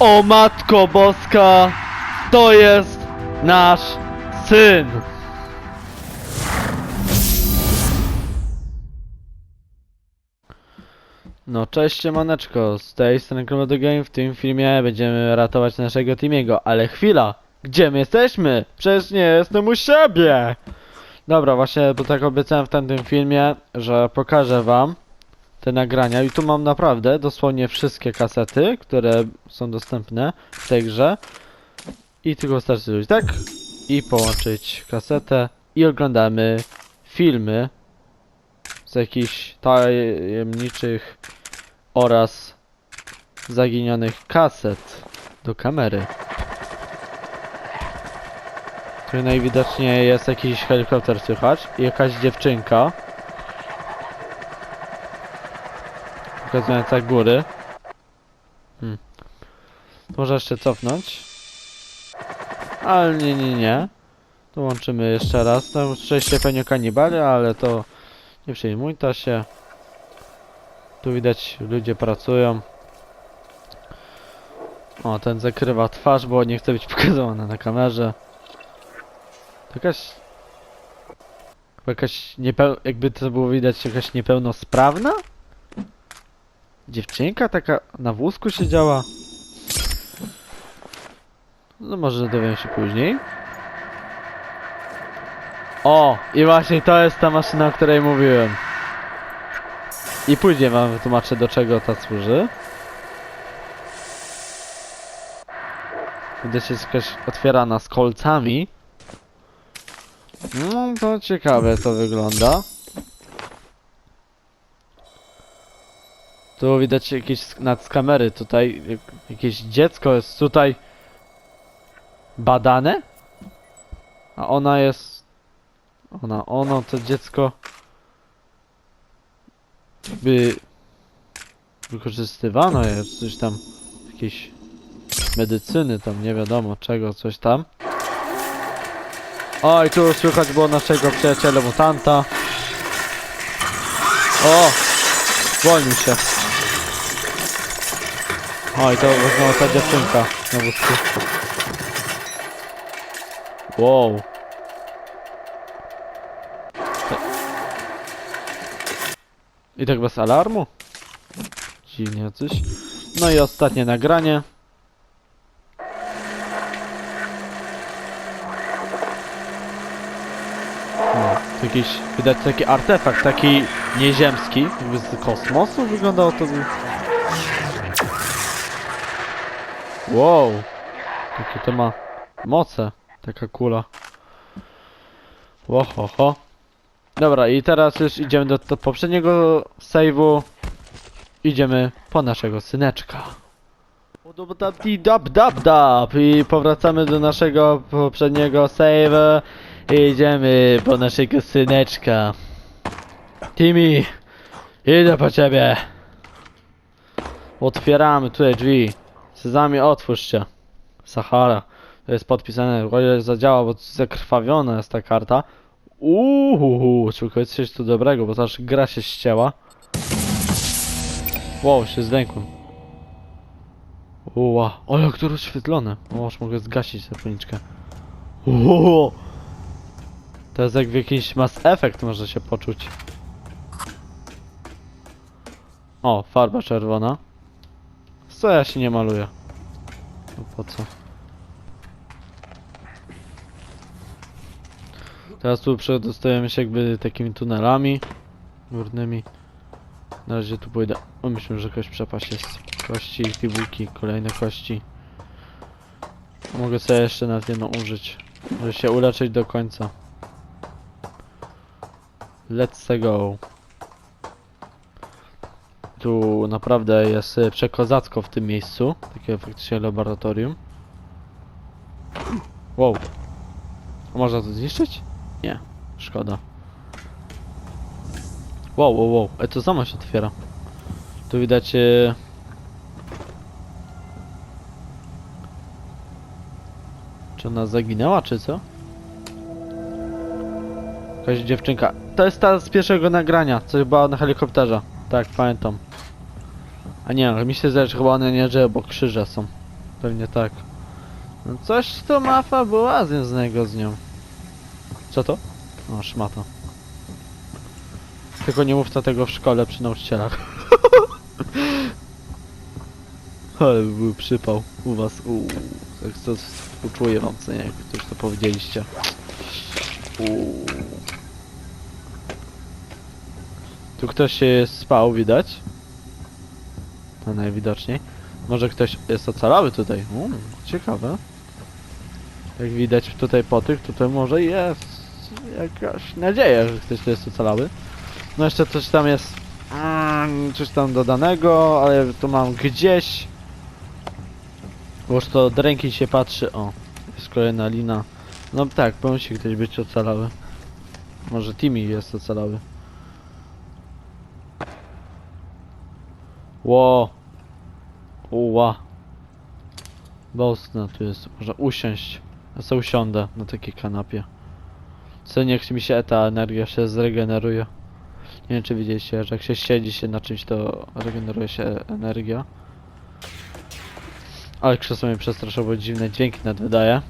O Matko Boska, to jest nasz syn. No cześć maneczko, z tej strony Chrono Game. W tym filmie będziemy ratować naszego Timiego, ale chwila! Gdzie my jesteśmy? Przecież nie jestem u siebie! Dobra, właśnie, bo tak obiecałem w tamtym filmie, że pokażę wam te nagrania. I tu mam naprawdę dosłownie wszystkie kasety, które są dostępne w tej grze. I tylko wystarczy zrobić tak? I połączyć kasetę i oglądamy filmy z jakichś tajemniczych oraz zaginionych kaset do kamery. Tu najwidoczniej jest jakiś helikopter słychać i jakaś dziewczynka pokazująca góry. Hmm. Może jeszcze cofnąć. Ale nie, nie, nie. To łączymy jeszcze raz. Tam szczęście pewnie kanibali, ale to nie przejmuj to się. Tu widać ludzie pracują. O, ten zakrywa twarz, bo nie chce być pokazany na kamerze. To jakaś... Jakaś niepeł... jakby to było widać, jakaś niepełnosprawna? Dziewczynka taka na wózku siedziała. No może dowiem się później. O! I właśnie to jest ta maszyna, o której mówiłem. I później wam wytłumaczę do czego ta służy. Widać jest jakaś otwierana z kolcami. No to ciekawe to wygląda. Tu widać jakieś nad kamery tutaj jak- jakieś dziecko jest tutaj badane? A ona jest ona, ono to dziecko jakby wykorzystywano jest coś tam jakieś medycyny tam nie wiadomo czego coś tam Oj tu słychać było naszego przyjaciela mutanta O! Zwolnił się Oj, to znowu ta dziewczynka na wózku. Wow. I tak bez alarmu? Dziwnie coś. No i ostatnie nagranie. O, to jakiś, widać taki artefakt, taki nieziemski, jakby z kosmosu wyglądało to. Wow. Jakie to ma moce, taka kula. Łohoho. Dobra, i teraz już idziemy do, do poprzedniego save'u. Idziemy po naszego syneczka. Dab dab dab i powracamy do naszego poprzedniego save'a. Idziemy po naszego syneczka. Timmy, idę po ciebie. Otwieramy tutaj drzwi. Sezamie, otwórz się. Sahara. To jest podpisane, ile zadziała, bo zakrwawiona jest ta karta. Uuu, tylko jest coś tu dobrego, bo też gra się ścięła. Wow, się zdękłem. Uła, o jak to rozświetlone. O, aż mogę zgasić zapalniczkę. Uuu. To jest jak w jakiś Mass Effect może się poczuć. O, farba czerwona. Co ja się nie maluję? No po co? Teraz tu przedostajemy się jakby takimi tunelami górnymi. Na razie tu pójdę. O, myślę, że jakaś przepaść jest. Kości, piwuki, kolejne kości. Mogę sobie jeszcze nawet jedną użyć, żeby się uleczyć do końca. Let's go. Tu naprawdę jest e, przekozacko w tym miejscu. Takie faktycznie laboratorium. Wow. Można to zniszczyć? Nie. Szkoda. Wow, wow, wow. E to samo się otwiera. Tu widać... E... Czy ona zaginęła, czy co? Jakaś dziewczynka. To jest ta z pierwszego nagrania, co była na helikopterze. Tak, pamiętam. A nie, mi się zdaje, że chyba one nie żyje, bo krzyże są. Pewnie tak. No coś to ma fabuła związanego z nią. Co to? O, szmata. Tylko nie mówcie tego w szkole przy nauczycielach. Ale by był przypał u was. Uuu, tak to współczuję wam, co nie, jak już to powiedzieliście. Uuu. Tu ktoś się spał, widać. Najwidoczniej. Może ktoś jest ocalały tutaj. Uuu, ciekawe. Jak widać tutaj po tych, tutaj może jest jakaś nadzieja, że ktoś tu jest ocalały. No jeszcze coś tam jest mm, coś tam dodanego, ale tu mam gdzieś. Bo już to od ręki się patrzy. O, jest kolejna lina. No tak, musi ktoś być ocalały. Może Timmy jest ocalały. Ło. Uła. Bosna tu jest. Można usiąść. Ja sobie usiądę na takiej kanapie. Co niech mi się ta energia się zregeneruje. Nie wiem czy widzieliście, że jak się siedzi się na czymś to regeneruje się energia. Ale krzesło mnie przestraszyło, bo dziwne dźwięki nad wydaje.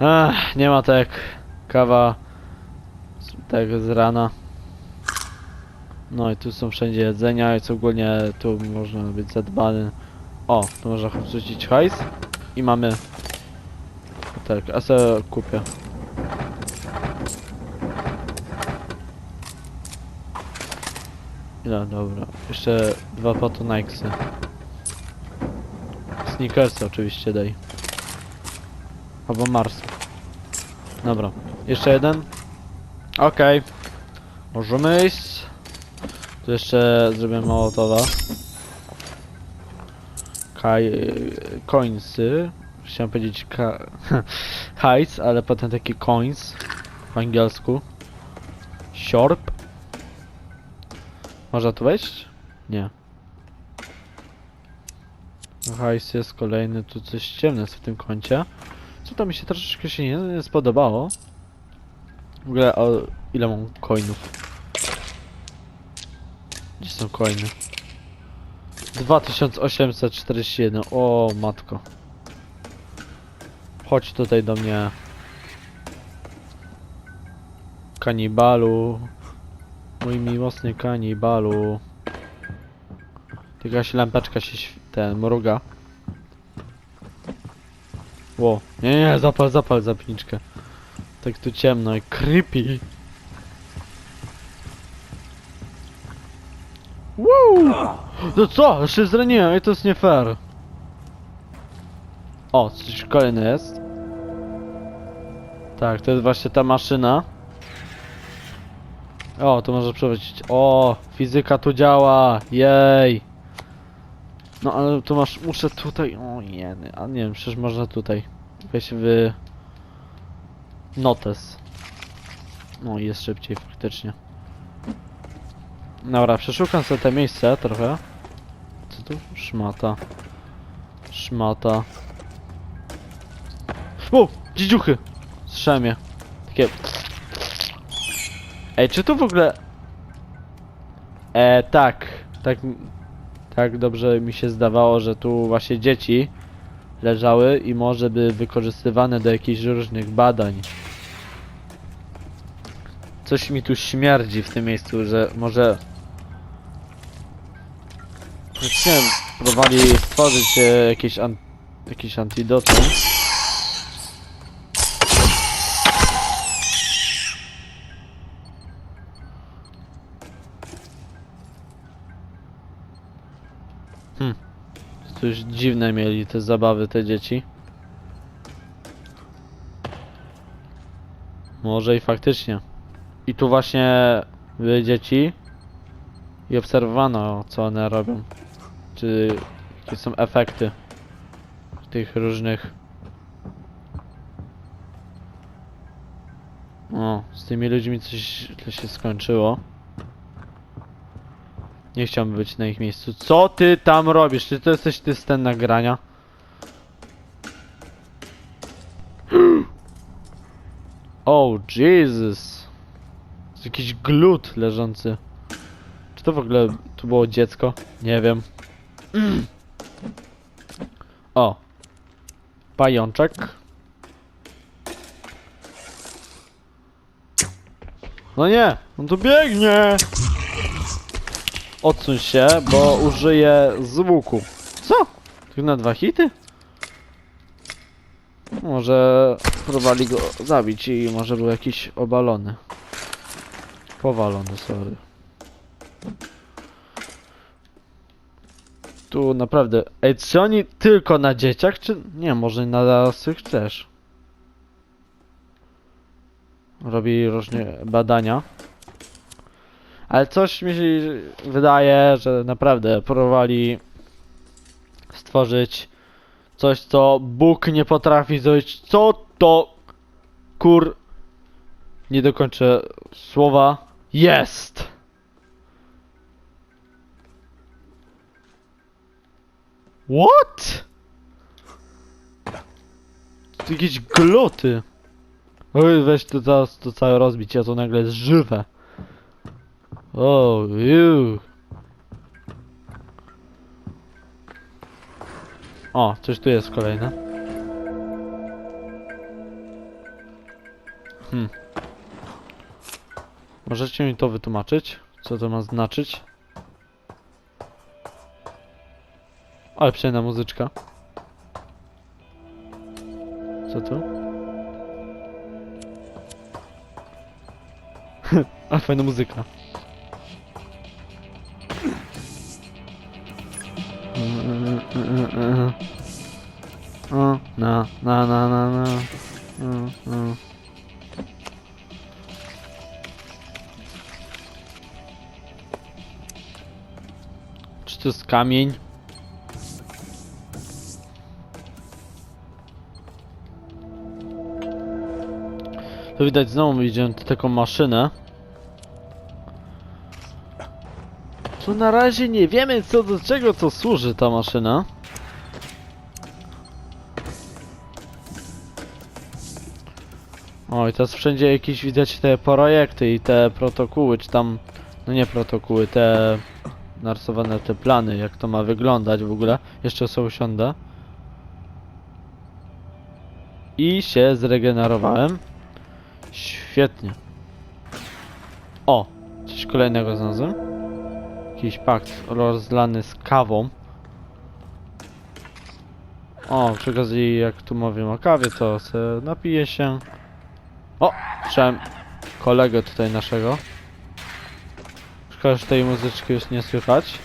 Ech, nie ma tak kawa tak z rana. No i tu są wszędzie jedzenia co ogólnie tu można być zadbany. O, tu można wrzucić hajs i mamy tak, a se kupię. No dobra, jeszcze dwa pato Nikesy. Sneakersy oczywiście daj. Albo Mars. Dobra, jeszcze jeden. Okej. Możemy iść. Tu jeszcze zrobię mołotowa. Kaj... Coinsy. Chciałem powiedzieć ka... hajs, ale potem taki coins w angielsku. Siorb. Można tu wejść? Nie. Hajs jest kolejny, tu coś ciemne jest w tym kącie. Co to mi się troszeczkę się nie spodobało. W ogóle o ile mam coinów? Gdzie są coiny? 2841, o matko. Chodź tutaj do mnie. Kanibalu. Mój miłosny kanibalu. Tylko jakaś lampeczka się ten mruga. Ło. Nie, nie, zapal, zapal zapalniczkę. Tak tu ciemno i creepy. No co? Jeszcze zraniłem i to jest nie fair. O, coś kolejny jest. Tak, to jest właśnie ta maszyna. O, to może przewrócić. O, fizyka tu działa. Jej. No ale tu masz, muszę tutaj. O nie, a nie wiem, przecież można tutaj. Weź w notes. No jest szybciej faktycznie. Dobra, przeszukam sobie te miejsce trochę. Tu? Szmata. Szmata. O! Dzidziuchy! Strzemie. Takie... Ej, czy tu w ogóle... E, tak. Tak... Tak dobrze mi się zdawało, że tu właśnie dzieci leżały i może by wykorzystywane do jakichś różnych badań. Coś mi tu śmierdzi w tym miejscu, że może... Nie wiem, próbowali stworzyć e, jakieś, an... jakieś antidotum. Hmm. Coś dziwne mieli te zabawy, te dzieci. Może i faktycznie. I tu właśnie były dzieci i obserwowano, co one robią. Czy jakie są efekty tych różnych. O, z tymi ludźmi coś źle się skończyło. Nie chciałbym być na ich miejscu. Co ty tam robisz? Czy to jesteś ty z ten nagrania? Oh, Jesus. To jakiś glut leżący. Czy to w ogóle tu było dziecko? Nie wiem. Pajączek. No nie, on tu biegnie! Odsuń się, bo użyję z. Co? Tylko na dwa hity? Może próbowali go zabić i może był jakiś obalony. Powalony, sorry. Tu naprawdę. Ej, czy oni tylko na dzieciach, czy. Nie, może na dorosłych też. Robi różne badania. Ale coś mi się wydaje, że naprawdę próbowali stworzyć coś, co Bóg nie potrafi zrobić. Co to kur. Nie dokończę słowa. Jest! What? To jakieś gluty. Oj, weź to teraz to całe rozbić, a to nagle jest żywe. O, ju. O, coś tu jest kolejne. Hmm. Możecie mi to wytłumaczyć? Co to ma znaczyć? Ale przyjemna muzyczka. Co tu? Ale fajna muzyka. O, na, na, na, na, na. Mm. Czy to jest kamień? To widać znowu idziemy tu taką maszynę. Tu na razie nie wiemy co do czego to służy ta maszyna. O i teraz wszędzie jakieś widać te projekty i te protokoły, czy tam, no nie protokoły, te narysowane te plany, jak to ma wyglądać w ogóle. Jeszcze sobie usiądę. I się zregenerowałem. Świetnie. O! Coś kolejnego znalazłem. Jakiś pakt rozlany z kawą. O, przy okazji jak tu mówię o kawie, to se napiję się. O! Słyszałem kolegę tutaj naszego. Szkoda, że tej muzyczki już nie słychać.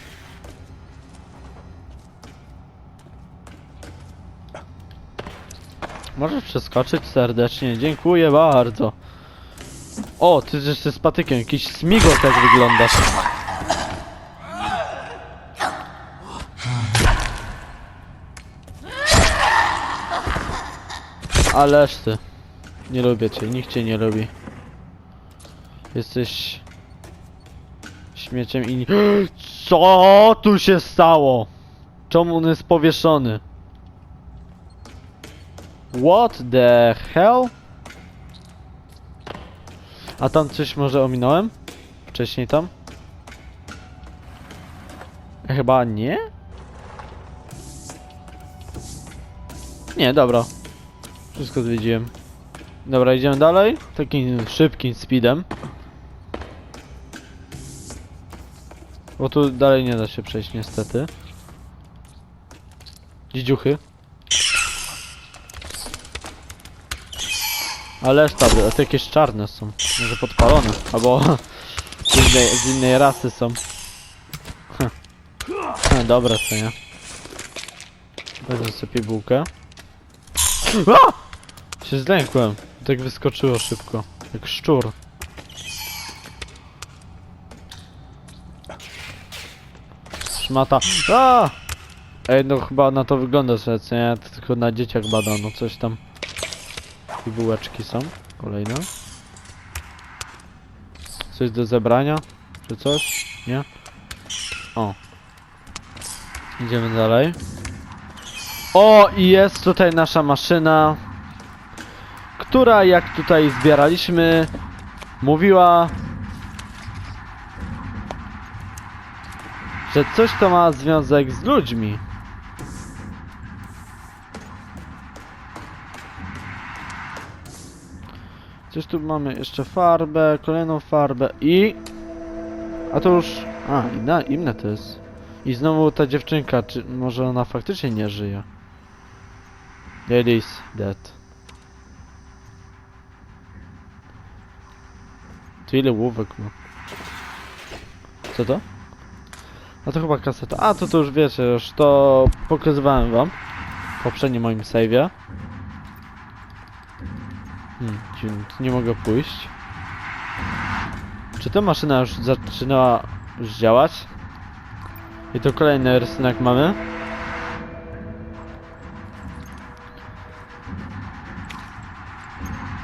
Możesz przeskoczyć serdecznie, dziękuję bardzo. O, ty jeszcze z patykiem, jakiś smigotek wyglądasz. Ależ ty. Nie lubię cię, nikt cię nie lubi. Jesteś... Śmieciem i... Co tu się stało? Czemu on jest powieszony? What the hell? A tam coś może ominąłem? Wcześniej tam? Chyba nie? Nie, dobra. Wszystko zwiedziłem. Dobra, idziemy dalej. Takim szybkim speedem. Bo tu dalej nie da się przejść niestety. Dzidziuchy. Ależ tam, a to jakieś czarne są. Może podpalone. Albo z innej, z innej rasy są. Heh, Dobra, co nie? Wezmę sobie bułkę. A! Się zlękłem. Tak wyskoczyło szybko. Jak szczur. Szmata. A! Ej, no chyba na to wygląda, że nie? Tylko na dzieciach badano coś tam. I bułeczki są. Kolejne. Coś do zebrania? Czy coś? Nie? O. Idziemy dalej. O, i jest tutaj nasza maszyna, która jak tutaj zbieraliśmy, mówiła, że coś to ma związek z ludźmi. Coś tu mamy jeszcze farbę, kolejną farbę i... A to już... A, inna, inne to jest. I znowu ta dziewczynka, czy może ona faktycznie nie żyje? Is dead. Tu ile łówek ma? Co to? A to chyba kaseta. A to to już wiecie, już to pokazywałem wam w poprzednim moim save'ie. Nie mogę pójść. Czy ta maszyna już zaczynała już działać? I to kolejny rysunek mamy.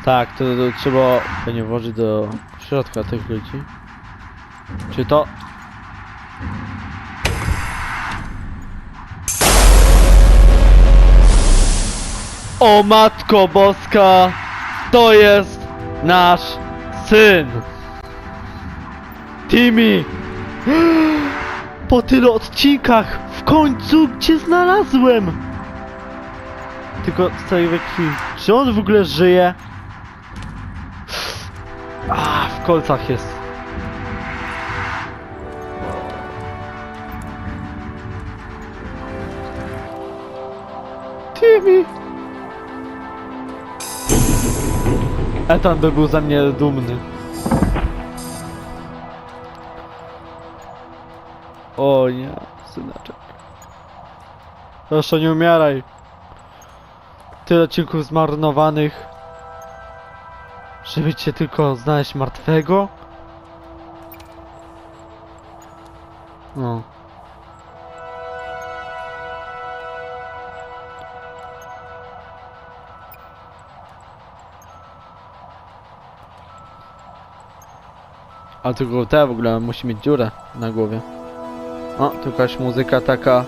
Tak, to, to trzeba pewnie włożyć do środka tych ludzi. Czy to... O Matko Boska! To jest nasz syn! Timmy! Po tylu odcinkach w końcu cię znalazłem! Tylko stoi we krwi. Czy on w ogóle żyje? A, w kolcach jest. Ethan by był ze mnie dumny. O nie, syneczek. Proszę nie umieraj. Tyle odcinków zmarnowanych. Żeby cię tylko znaleźć martwego? No. A tylko te w ogóle musi mieć dziurę na głowie. O, tu jakaś muzyka taka.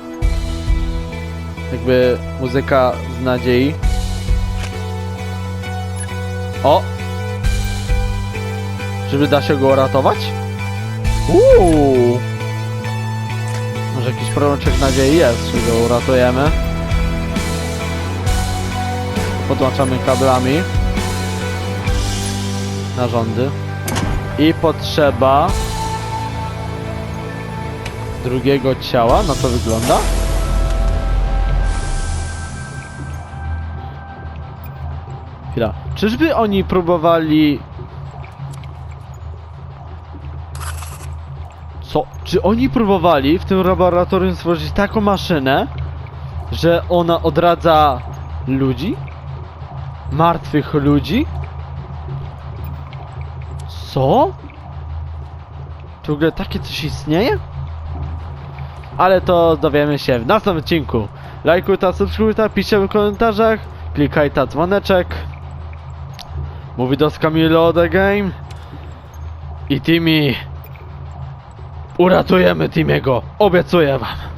Jakby muzyka z nadziei. O! Żeby da się go uratować? Uuu! Może jakiś promyczek nadziei jest, że go uratujemy. Podłączamy kablami. Narządy. I potrzeba drugiego ciała, na to wygląda. Chwila. Czyżby oni próbowali... Co? Czy oni próbowali w tym laboratorium stworzyć taką maszynę, że ona odradza ludzi? Martwych ludzi? Co? Czy w ogóle takie coś istnieje? Ale to dowiemy się w następnym odcinku. Lajkuj ta, subskrybuj ta, piszcie w komentarzach, klikaj ta dzwoneczek. Mówi do Camilo The Game. I Timmy. Uratujemy Timiego. Obiecuję wam.